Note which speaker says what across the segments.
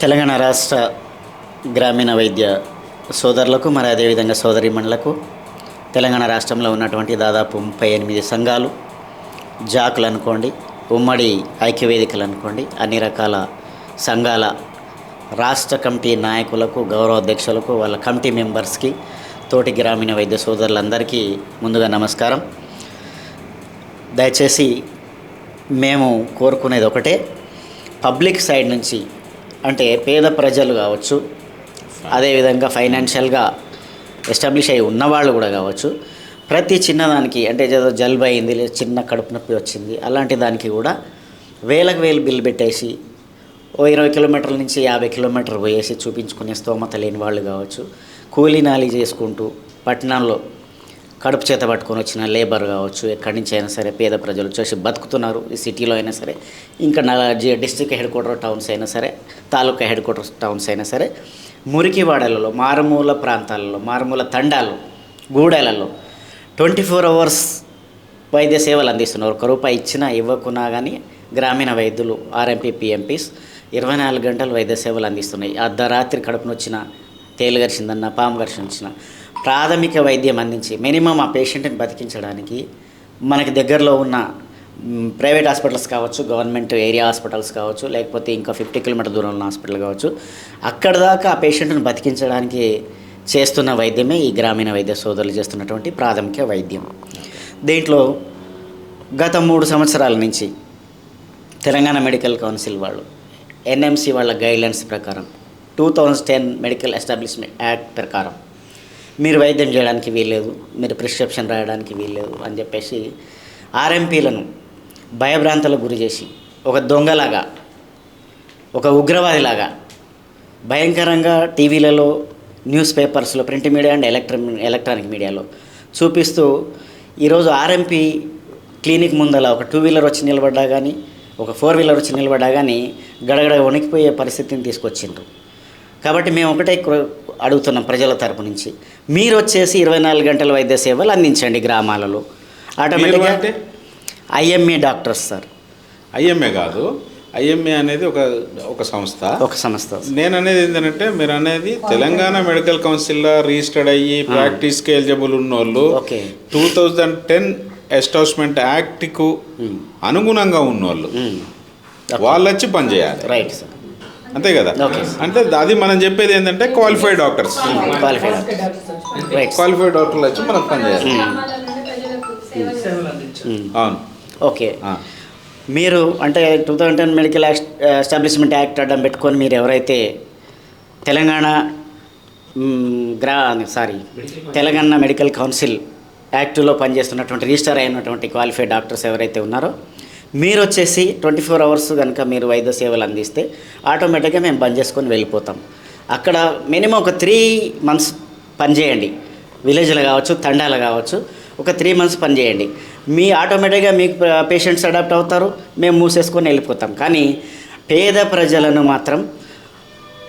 Speaker 1: తెలంగాణ రాష్ట్ర గ్రామీణ వైద్య సోదరులకు మరి అదేవిధంగా సోదరిమణులకు తెలంగాణ రాష్ట్రంలో ఉన్నటువంటి దాదాపు ముప్పై ఎనిమిది సంఘాలు జాకులు అనుకోండి ఉమ్మడి ఐక్యవేదికలు అనుకోండి అన్ని రకాల సంఘాల రాష్ట్ర కమిటీ నాయకులకు గౌరవాధ్యక్షులకు వాళ్ళ కమిటీ మెంబర్స్కి తోటి గ్రామీణ వైద్య సోదరులందరికీ ముందుగా నమస్కారం. దయచేసి మేము కోరుకునేది ఒకటే పబ్లిక్ సైడ్ నుంచి అంటే పేద ప్రజలు కావచ్చు అదేవిధంగా ఫైనాన్షియల్గా ఎస్టాబ్లిష్ అయి ఉన్నవాళ్ళు కూడా కావచ్చు ప్రతి చిన్నదానికి అంటే ఏదో జలుబు అయింది లేదా చిన్న కడుపు నొప్పి వచ్చింది అలాంటి దానికి కూడా వేలకు వేలు బిల్లు పెట్టేసి ఓ ఇరవై కిలోమీటర్ల నుంచి యాభై కిలోమీటర్లు పోయేసి చూపించుకునే స్తోమత లేని వాళ్ళు కావచ్చు కూలీ నాలి చేసుకుంటూ పట్టణంలో కడుపు చేత పట్టుకొని వచ్చిన లేబర్ కావచ్చు ఎక్కడి నుంచి అయినా సరే పేద ప్రజలు వచ్చేసి బతుకుతున్నారు. ఈ సిటీలో అయినా సరే ఇంకా నా డిస్ట్రిక్ట్ హెడ్ క్వార్టర్ టౌన్స్ అయినా సరే తాలూకా హెడ్ క్వార్టర్ టౌన్స్ అయినా సరే మురికివాడలలో మారుమూల ప్రాంతాలలో మారుమూల తండాలు గూడెలలో ట్వంటీ ఫోర్ అవర్స్ వైద్య సేవలు అందిస్తున్నారు. ఒక రూపాయి ఇచ్చినా ఇవ్వకున్నా కానీ గ్రామీణ వైద్యులు ఆర్ఎంపీ పిఎంపీస్ ఇరవై నాలుగు గంటలు వైద్య సేవలు అందిస్తున్నాయి. అర్ధరాత్రి కడుపునొచ్చిన తేలు గరిచిందన్న పాము గరిచించిన ప్రాథమిక వైద్యం అందించి మినిమం ఆ పేషెంట్ని బతికించడానికి మనకి దగ్గరలో ఉన్న ప్రైవేట్ హాస్పిటల్స్ కావచ్చు గవర్నమెంట్ ఏరియా హాస్పిటల్స్ కావచ్చు లేకపోతే ఇంకా ఫిఫ్టీ కిలోమీటర్ దూరంలో ఉన్న హాస్పిటల్ కావచ్చు అక్కడ దాకా ఆ పేషెంట్ను బతికించడానికి చేస్తున్న వైద్యమే ఈ గ్రామీణ వైద్య సోదరులు చేస్తున్నటువంటి ప్రాథమిక వైద్యం. దీంట్లో గత మూడు సంవత్సరాల నుంచి తెలంగాణ మెడికల్ కౌన్సిల్ వాళ్ళు ఎన్ఎంసి వాళ్ళ గైడ్లైన్స్ ప్రకారం two thousand ten medical establishment act ప్రకారం మీరు వైద్యం చేయడానికి వీల్లేదు మీరు ప్రిస్క్రిప్షన్ రాయడానికి వీల్లేదు అని చెప్పేసి ఆర్ఎంపీలను భయభ్రాంతులకు గురి చేసి ఒక దొంగలాగా ఒక ఉగ్రవాదిలాగా భయంకరంగా టీవీలలో న్యూస్ పేపర్స్లో print media and electra electronic మీడియాలో చూపిస్తూ ఈరోజు ఆర్ఎంపీ క్లినిక్ ముందల ఒక టూ వీలర్ వచ్చి నిలబడ్డా కానీ ఒక ఫోర్ వీలర్ వచ్చి నిలబడ్డా కానీ గడగడ వణికిపోయే పరిస్థితిని తీసుకొచ్చిండ్రు. కాబట్టి మేము ఒకటే అడుగుతున్నాం ప్రజల తరపు నుంచి. మీరు వచ్చేసి ఇరవై నాలుగు గంటల వైద్య సేవలు అందించండి గ్రామాలలో. ఆటోమేటిక్గా
Speaker 2: అంటే?
Speaker 1: IMA doctors sir.
Speaker 2: ఐఎంఏ కాదు. ఐఎంఏ అనేది ఒక ఒక సంస్థ.
Speaker 1: ఒక సంస్థ.
Speaker 2: నేను అనేది ఏంటంటే మీరు అనేది తెలంగాణ మెడికల్ కౌన్సిల్లో రిజిస్టర్డ్ అయ్యి ప్రాక్టీస్కి ఎలిజిబుల్ ఉన్నోళ్ళు
Speaker 1: okay.
Speaker 2: Two thousand ten establishment యాక్ట్కు అనుగుణంగా ఉన్నోళ్ళు. వాళ్ళు వచ్చి పనిచేయాలి.
Speaker 1: Right sir.
Speaker 2: అంతే కదా. అంటే అది మనం చెప్పేది ఏంటంటే qualified doctors
Speaker 1: qualified right
Speaker 2: qualified డాక్టర్లు వచ్చి మనకు పనిచేయాలి అవును.
Speaker 1: ఓకే. మీరు అంటే two thousand ten medical establishment act అడ్డం పెట్టుకొని మీరు ఎవరైతే తెలంగాణ గ్రా సారీ తెలంగాణ మెడికల్ కౌన్సిల్ యాక్ట్లో పనిచేస్తున్నటువంటి రిజిస్టర్ అయినటువంటి క్వాలిఫైడ్ డాక్టర్స్ ఎవరైతే ఉన్నారో మీరు వచ్చేసి ట్వంటీ ఫోర్ అవర్స్ కనుక మీరు వైద్య సేవలు అందిస్తే ఆటోమేటిక్గా మేము బంద్ చేసుకొని వెళ్ళిపోతాం. అక్కడ మినిమం ఒక త్రీ మంత్స్ పనిచేయండి విలేజ్లో కావచ్చు తండాలు కావచ్చు ఒక త్రీ మంత్స్ పనిచేయండి మీ ఆటోమేటిక్గా మీకు పేషెంట్స్ అడాప్ట్ అవుతారు. మేము మూసేసుకొని వెళ్ళిపోతాం. కానీ పేద ప్రజలను మాత్రం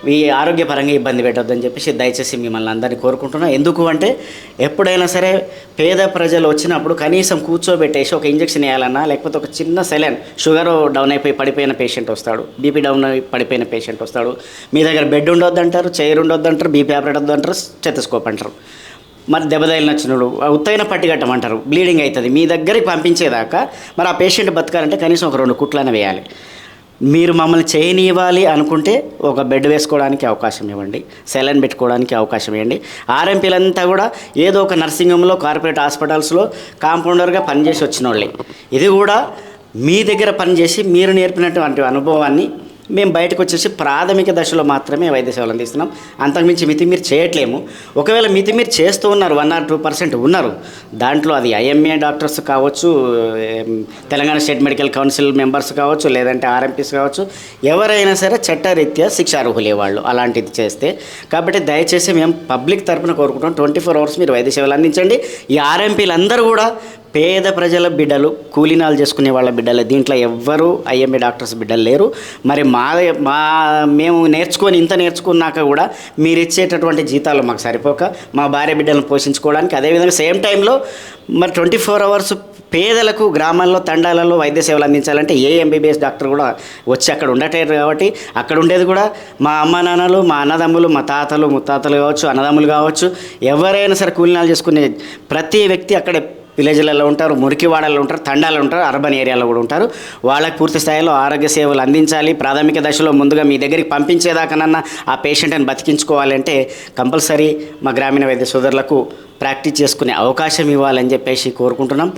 Speaker 1: ఈ ఆరోగ్యపరంగా ఇబ్బంది పెట్టొద్దని చెప్పేసి దయచేసి మిమ్మల్ని అందరినీ కోరుకుంటున్నాను ఎందుకు అంటే ఎప్పుడైనా సరే పేద ప్రజలు వచ్చినప్పుడు కనీసం కూర్చోబెట్టేసి ఒక ఇంజక్షన్ వేయాలన్నా లేకపోతే ఒక చిన్న సెలైన్ షుగర్ డౌన్ అయిపోయి పడిపోయిన పేషెంట్ వస్తాడు బీపీ డౌన్ అయి పడిపోయిన పేషెంట్ వస్తాడు. మీ దగ్గర బెడ్ ఉండొద్దు అంటారు చైర్ ఉండొద్దు అంటారు బీపీ ఆపరేట్ వద్దు అంటారు స్టెతస్కోప్ అంటారు. మరి దెబ్బ తగిలిన ఉత్తైన పట్టి కట్టమంటారు బ్లీడింగ్ అవుతుంది మీ దగ్గరికి పంపించేదాకా మరి ఆ పేషెంట్ బతకాలంటే కనీసం ఒక రెండు కుట్లైనా వేయాలి. మీరు మమ్మల్ని చేయనివ్వాలి అనుకుంటే ఒక బెడ్ వేసుకోవడానికి అవకాశం ఇవ్వండి సెలైన్ పెట్టుకోవడానికి అవకాశం ఇవ్వండి. ఆర్ఎంపీలంతా కూడా ఏదో ఒక నర్సింగ్ హోమ్లో కార్పొరేట్ హాస్పిటల్స్లో కాంపౌండర్గా పనిచేసి వచ్చిన వాళ్ళే ఇది కూడా మీ దగ్గర పనిచేసి మీరు నేర్పినటువంటి అనుభవాన్ని మేము బయటకు వచ్చేసి ప్రాథమిక దశలో మాత్రమే వైద్య సేవలు అందిస్తున్నాం. అంతకుమించి మితిమీరు చేయట్లేము. ఒకవేళ మితిమీరు చేస్తూ ఉన్నారు వన్ ఆర్ టూ పర్సెంట్ ఉన్నారు దాంట్లో అది ఐఎంఏ డాక్టర్స్ కావచ్చు Telangana state medical council members కావచ్చు లేదంటే ఆర్ఎంపీస్ కావచ్చు ఎవరైనా సరే చట్టరీత్యా శిక్షార్హులే వాళ్ళు అలాంటిది చేస్తే. కాబట్టి దయచేసి మేము పబ్లిక్ తరపున కోరుకుంటాం ట్వంటీ ఫోర్ అవర్స్ మీరు వైద్య సేవలు అందించండి. ఈ ఆర్ఎంపీలు అందరూ కూడా పేద ప్రజల బిడ్డలు కూలీనాలు చేసుకునే వాళ్ళ బిడ్డలే. దీంట్లో ఎవ్వరూ ఐఎంఏ డాక్టర్స్ బిడ్డలు లేరు. మరి మా మా మేము నేర్చుకొని ఇంత నేర్చుకున్నాక కూడా మీరు ఇచ్చేటటువంటి జీతాలు మాకు సరిపోక మా భార్య బిడ్డలను పోషించుకోవడానికి అదేవిధంగా సేమ్ టైంలో మరి ట్వంటీ ఫోర్ అవర్స్ పేదలకు గ్రామాల్లో తండాలలో వైద్య సేవలు అందించాలంటే ఏ ఎంబీబీఎస్ డాక్టర్ కూడా వచ్చి అక్కడ ఉండటారు కాబట్టి అక్కడ ఉండేది కూడా మా అమ్మ నాన్నలు మా అన్నదమ్ములు మా తాతలు ముత్తాతలు కావచ్చు అన్నదమ్ములు కావచ్చు ఎవరైనా సరే కూలినాలు చేసుకునే ప్రతి వ్యక్తి అక్కడ విలేజ్లలో ఉంటారు? మురికివాడల్లో ఉంటారు తండాలు ఉంటారు అర్బన్ ఏరియాలో కూడా ఉంటారు. వాళ్ళకి పూర్తి స్థాయిలో ఆరోగ్య సేవలు అందించాలి. ప్రాథమిక దశలో ముందుగా మీ దగ్గరికి పంపించేదాకనన్నా ఆ పేషెంట్ని బతికించుకోవాలంటే కంపల్సరీ మా గ్రామీణ వైద్య సోదరులకు ప్రాక్టీస్ చేసుకునే అవకాశం ఇవ్వాలని చెప్పేసి కోరుకుంటున్నాం.